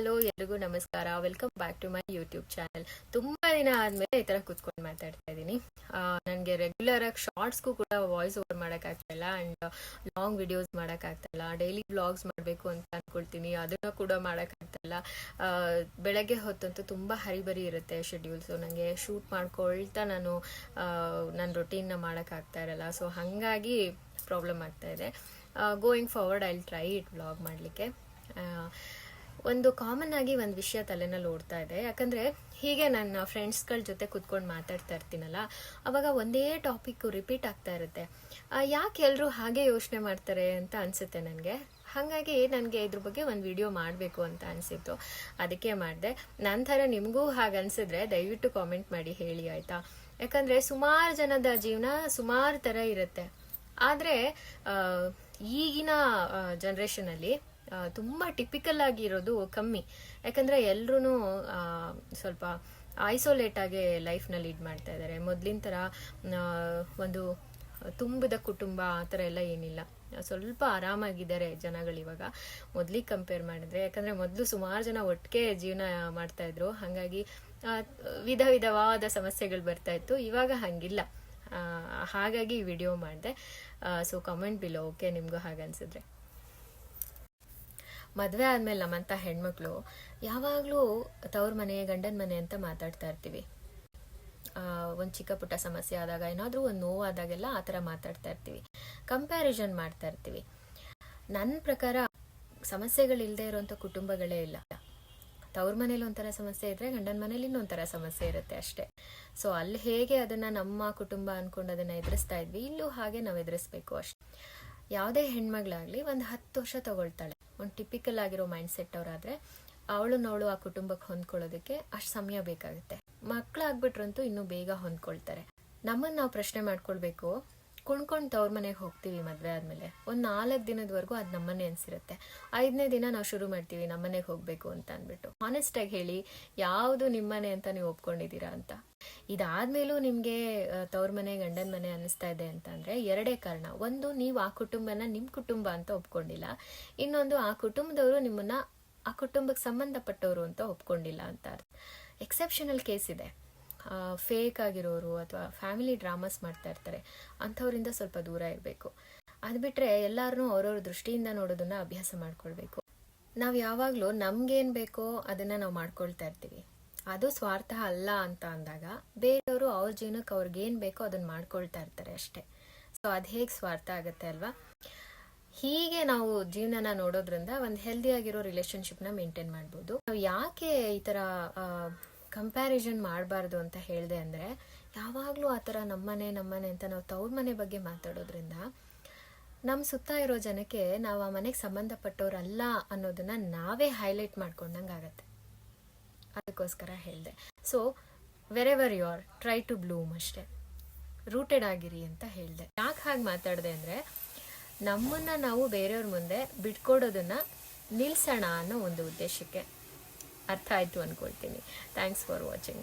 Hello, ಎಲ್ರಿಗೂ ನಮಸ್ಕಾರ. Welcome back to my YouTube channel ತುಂಬಾ ದಿನ ಆದ್ಮೇಲೆ ಈ ತರ ಕುತ್ಕೊಂಡು ಮಾತಾಡ್ತಾ ಇದ್ದೀನಿ ನನಗೆ ರೆಗ್ಯುಲರ್ ಆಗಿ ಶಾರ್ಟ್ಸ್ಗೂ ಕೂಡ ವಾಯ್ಸ್ ಓವರ್ ಮಾಡೋಕ್ಕಾಗ್ತಾ ಇಲ್ಲ ಅಂಡ್ ಲಾಂಗ್ ವಿಡಿಯೋಸ್ ಮಾಡೋಕ್ಕಾಗ್ತಾ ಇಲ್ಲ ಡೈಲಿ ಬ್ಲಾಗ್ಸ್ ಮಾಡಬೇಕು ಅಂತ ಅನ್ಕೊಳ್ತೀನಿ. ಅದನ್ನ ಕೂಡ ಮಾಡೋಕ್ಕಾಗ್ತಾ ಇಲ್ಲ ಬೆಳಗ್ಗೆ ಹೊತ್ತಂತೂ ತುಂಬ ಹರಿಬರಿ ಇರುತ್ತೆ ಶೆಡ್ಯೂಲ್ಸು ನನಗೆ ಶೂಟ್ ಮಾಡ್ಕೊಳ್ತಾ ನಾನು ನನ್ನ ರೊಟೀನ್ನ ಮಾಡೋಕ್ಕಾಗ್ತಾ ಇರಲ್ಲ. ಸೊ ಹಾಗಾಗಿ ಪ್ರಾಬ್ಲಮ್ ಆಗ್ತಾ ಇದೆ. Going forward I try it blog ಮಾಡಲಿಕ್ಕೆ. ಒಂದು ಕಾಮನ್ ಆಗಿ ಒಂದು ವಿಷಯ ತಲೆನಲ್ಲಿ ಓಡ್ತಾ ಇದೆ. ಯಾಕಂದ್ರೆ ಹೀಗೆ ನನ್ನ ಫ್ರೆಂಡ್ಸ್ಗಳ ಜೊತೆ ಕುತ್ಕೊಂಡು ಮಾತಾಡ್ತಾ ಇರ್ತೀನಲ್ಲ, ಅವಾಗ ಒಂದೇ ಟಾಪಿಕ್ ರಿಪೀಟ್ ಆಗ್ತಾ ಇರುತ್ತೆ. ಯಾಕೆ ಎಲ್ಲರೂ ಹಾಗೆ ಯೋಚನೆ ಮಾಡ್ತಾರೆ ಅಂತ ಅನ್ಸುತ್ತೆ ನನಗೆ? ಹಾಗಾಗಿ ನನಗೆ ಇದ್ರ ಬಗ್ಗೆ ಒಂದು ವಿಡಿಯೋ ಮಾಡಬೇಕು ಅಂತ ಅನಿಸಿತ್ತು. ಅದಕ್ಕೆ ಮಾಡಿದೆ. ನನ್ನ ಥರ ನಿಮಗೂ ಹಾಗೆ ಅನ್ಸಿದ್ರೆ ದಯವಿಟ್ಟು ಕಾಮೆಂಟ್ ಮಾಡಿ ಹೇಳಿ, ಆಯಿತಾ? ಯಾಕಂದರೆ ಸುಮಾರು ಜನದ ಜೀವನ ಸುಮಾರು ಥರ ಇರುತ್ತೆ. ಆದರೆ ಈಗಿನ ಜನ್ರೇಷನಲ್ಲಿ ತುಂಬ ಟಿಪಿಕಲ್ ಆಗಿರೋದು ಕಮ್ಮಿ. ಯಾಕಂದ್ರೆ ಎಲ್ಲರೂ ಸ್ವಲ್ಪ ಐಸೋಲೇಟ್ ಆಗಿ ಲೈಫ್ನ ಲೀಡ್ ಮಾಡ್ತಾ ಇದ್ದಾರೆ ಮೊದಲಿನ ಥರ ಒಂದು ತುಂಬಿದ ಕುಟುಂಬ ಆ ಥರ ಎಲ್ಲ ಏನಿಲ್ಲ. ಸ್ವಲ್ಪ ಆರಾಮಾಗಿದ್ದಾರೆ ಜನಗಳಿವಾಗ ಮೊದಲಿಗೆ ಕಂಪೇರ್ ಮಾಡಿದ್ರೆ, ಯಾಕಂದ್ರೆ ಮೊದಲು ಸುಮಾರು ಜನ ಒಟ್ಟಿಗೆ ಜೀವನ ಮಾಡ್ತಾ ಇದ್ರು. ಹಾಗಾಗಿ ವಿಧ ವಿಧವಾದ ಸಮಸ್ಯೆಗಳು ಬರ್ತಾ ಇತ್ತು. ಇವಾಗ ಹಂಗಿಲ್ಲ. ಹಾಗಾಗಿ ವಿಡಿಯೋ ಮಾಡಿದೆ. ಸೊ ಕಮೆಂಟ್ ಬಿಲೋ ಓಕೆ ನಿಮಗೂ ಹಾಗನ್ಸಿದ್ರೆ. ಮದುವೆ ಆದ್ಮೇಲೆ ನಮ್ಮಂತ ಹೆಣ್ಮಕ್ಳು ಯಾವಾಗಲೂ ತವ್ರ ಮನೆ, ಗಂಡನ ಮನೆ ಅಂತ ಮಾತಾಡ್ತಾ ಇರ್ತೀವಿ. ಒಂದು ಚಿಕ್ಕ ಪುಟ್ಟ ಸಮಸ್ಯೆ ಆದಾಗ, ಏನಾದರೂ ಒಂದು ನೋವಾದಾಗೆಲ್ಲ ಆ ಥರ ಮಾತಾಡ್ತಾ ಇರ್ತೀವಿ. ಕಂಪ್ಯಾರಿಸನ್ ಮಾಡ್ತಾ ಇರ್ತೀವಿ. ನನ್ನ ಪ್ರಕಾರ ಸಮಸ್ಯೆಗಳಿಲ್ಲದೆ ಇರುವಂತ ಕುಟುಂಬಗಳೇ ಇಲ್ಲ. ತವ್ರ ಮನೇಲಿ ಒಂಥರ ಸಮಸ್ಯೆ ಇದ್ರೆ ಗಂಡನ ಮನೇಲಿ ಇನ್ನೊಂಥರ ಸಮಸ್ಯೆ ಇರುತ್ತೆ ಅಷ್ಟೇ. ಸೊ ಅಲ್ಲಿ ಹೇಗೆ ಅದನ್ನ ನಮ್ಮ ಕುಟುಂಬ ಅನ್ಕೊಂಡು ಅದನ್ನ ಎದುರಿಸ್ತಾ ಇದ್ವಿ, ಇಲ್ಲೂ ಹಾಗೆ ನಾವು ಎದುರಿಸ್ಬೇಕು ಅಷ್ಟೇ. ಯಾವುದೇ ಹೆಣ್ಮಗಳಾಗ್ಲಿ ಒಂದು ಹತ್ತು ವರ್ಷ ತಗೊಳ್ತಾಳೆ. ಒಂದು ಟಿಪಿಕಲ್ ಆಗಿರೋ ಮೈಂಡ್ ಸೆಟ್ ಅವರಾದ್ರೆ ಅವಳು ಆ ಕುಟುಂಬಕ್ಕೆ ಹೊಂದ್ಕೊಳ್ಳೋದಕ್ಕೆ ಅಷ್ಟು ಸಮಯ ಬೇಕಾಗುತ್ತೆ. ಮಕ್ಕಳಾಗ್ಬಿಟ್ರಂತೂ ಇನ್ನೂ ಬೇಗ ಹೊಂದ್ಕೊಳ್ತಾರೆ. ನಮ್ಮನ್ನು ನಾವು ಪ್ರಶ್ನೆ ಮಾಡ್ಕೊಳ್ಬೇಕು? ಕುಣ್ಕೊಂಡು ತವ್ರ ಮನೆಗೆ ಹೋಗ್ತೀವಿ ಮದುವೆ ಆದ್ಮೇಲೆ. ಒಂದು ನಾಲ್ಕು ದಿನದವರೆಗೂ ಅದು ನಮ್ಮನೆ ಅನ್ಸಿರುತ್ತೆ. ಐದನೇ ದಿನ ನಾವು ಶುರು ಮಾಡ್ತೀವಿ ನಮ್ಮನೆಗೆ ಹೋಗ್ಬೇಕು ಅಂತ ಅಂದ್ಬಿಟ್ಟು. ಆನೆಸ್ಟಾಗಿ ಹೇಳಿ, ಯಾವುದು ನಿಮ್ಮನೆ ಅಂತ ನೀವು ಒಪ್ಕೊಂಡಿದ್ದೀರಾ ಅಂತ? ಇದಾದ್ಮೇಲೂ ನಿಮ್ಗೆ ತವ್ರ ಮನೆ, ಗಂಡನ ಮನೆ ಅನ್ನಿಸ್ತಾ ಇದೆ ಅಂತ ಅಂದ್ರೆ ಎರಡೇ ಕಾರಣ. ಒಂದು, ನೀವು ಆ ಕುಟುಂಬನ ನಿಮ್ ಕುಟುಂಬ ಅಂತ ಒಪ್ಕೊಂಡಿಲ್ಲ. ಇನ್ನೊಂದು, ಆ ಕುಟುಂಬದವರು ನಿಮ್ಮನ್ನ ಆ ಕುಟುಂಬಕ್ಕೆ ಸಂಬಂಧಪಟ್ಟವರು ಅಂತ ಒಪ್ಕೊಂಡಿಲ್ಲ ಅಂತ ಎಕ್ಸೆಪ್ಷನಲ್ ಕೇಸ್ ಇದೆ. ಫೇಕ್ ಆಗಿರೋರು ಅಥವಾ ಫ್ಯಾಮಿಲಿ ಡ್ರಾಮಾಸ್ ಮಾಡ್ತಾ ಇರ್ತಾರೆ, ಅಂಥವರಿಂದ ಸ್ವಲ್ಪ ದೂರ ಇರಬೇಕು. ಅದು ಬಿಟ್ರೆ ಎಲ್ಲರೂ ಅವ್ರವ್ರ ದೃಷ್ಟಿಯಿಂದ ನೋಡೋದನ್ನ ಅಭ್ಯಾಸ ಮಾಡ್ಕೊಳ್ಬೇಕು. ನಾವು ಯಾವಾಗಲೂ ನಮ್ಗೇನು ಬೇಕೋ ಅದನ್ನ ನಾವು ಮಾಡ್ಕೊಳ್ತಾ ಇರ್ತೀವಿ. ಅದು ಸ್ವಾರ್ಥ ಅಲ್ಲ ಅಂತ ಅಂದಾಗ ಬೇರೆಯವರು ಅವ್ರ ಜೀವನಕ್ಕೆ ಅವ್ರಿಗೇನು ಬೇಕೋ ಅದನ್ನು ಮಾಡ್ಕೊಳ್ತಾ ಇರ್ತಾರೆ ಅಷ್ಟೇ. ಸೊ ಅದು ಹೇಗೆ ಸ್ವಾರ್ಥ ಆಗುತ್ತೆ ಅಲ್ವಾ? ಹೀಗೆ ನಾವು ಜೀವನನ ನೋಡೋದ್ರಿಂದ ಒಂದು ಹೆಲ್ದಿ ಆಗಿರೋ ರಿಲೇಶನ್ಶಿಪ್ನ ಮೇಂಟೈನ್ ಮಾಡ್ಬೋದು. ನಾವು ಯಾಕೆ ಈ ಥರ ಕಂಪ್ಯಾರಿಸನ್ ಮಾಡಬಾರ್ದು ಅಂತ ಹೇಳಿದೆ ಅಂದರೆ, ಯಾವಾಗಲೂ ಆ ಥರ ನಮ್ಮನೆ ನಮ್ಮನೆ ಅಂತ ನಾವು ತವ್ರ ಮನೆ ಬಗ್ಗೆ ಮಾತಾಡೋದ್ರಿಂದ ನಮ್ಮ ಸುತ್ತ ಇರೋ ಜನಕ್ಕೆ ನಾವು ಆ ಮನೆಗೆ ಸಂಬಂಧಪಟ್ಟವ್ರಲ್ಲ ಅನ್ನೋದನ್ನ ನಾವೇ ಹೈಲೈಟ್ ಮಾಡ್ಕೊಂಡಂಗೆ ಆಗತ್ತೆ. ಅದಕ್ಕೋಸ್ಕರ ಹೇಳಿದೆ. So wherever you are try to bloom ಅಷ್ಟೇ. ರೂಟೆಡ್ ಆಗಿರಿ ಅಂತ ಹೇಳಿದೆ. ಯಾಕೆ ಹಾಗೆ ಮಾತಾಡಿದೆ ಅಂದರೆ, ನಮ್ಮನ್ನು ನಾವು ಬೇರೆಯವ್ರ ಮುಂದೆ ಬಿಟ್ಕೊಡೋದನ್ನು ನಿಲ್ಸೋಣ ಅನ್ನೋ ಒಂದು ಉದ್ದೇಶಕ್ಕೆ. ಅರ್ಥ ಆಯಿತು ಅಂದ್ಕೊಳ್ತೀನಿ ಥ್ಯಾಂಕ್ಸ್ ಫಾರ್ ವಾಚಿಂಗ್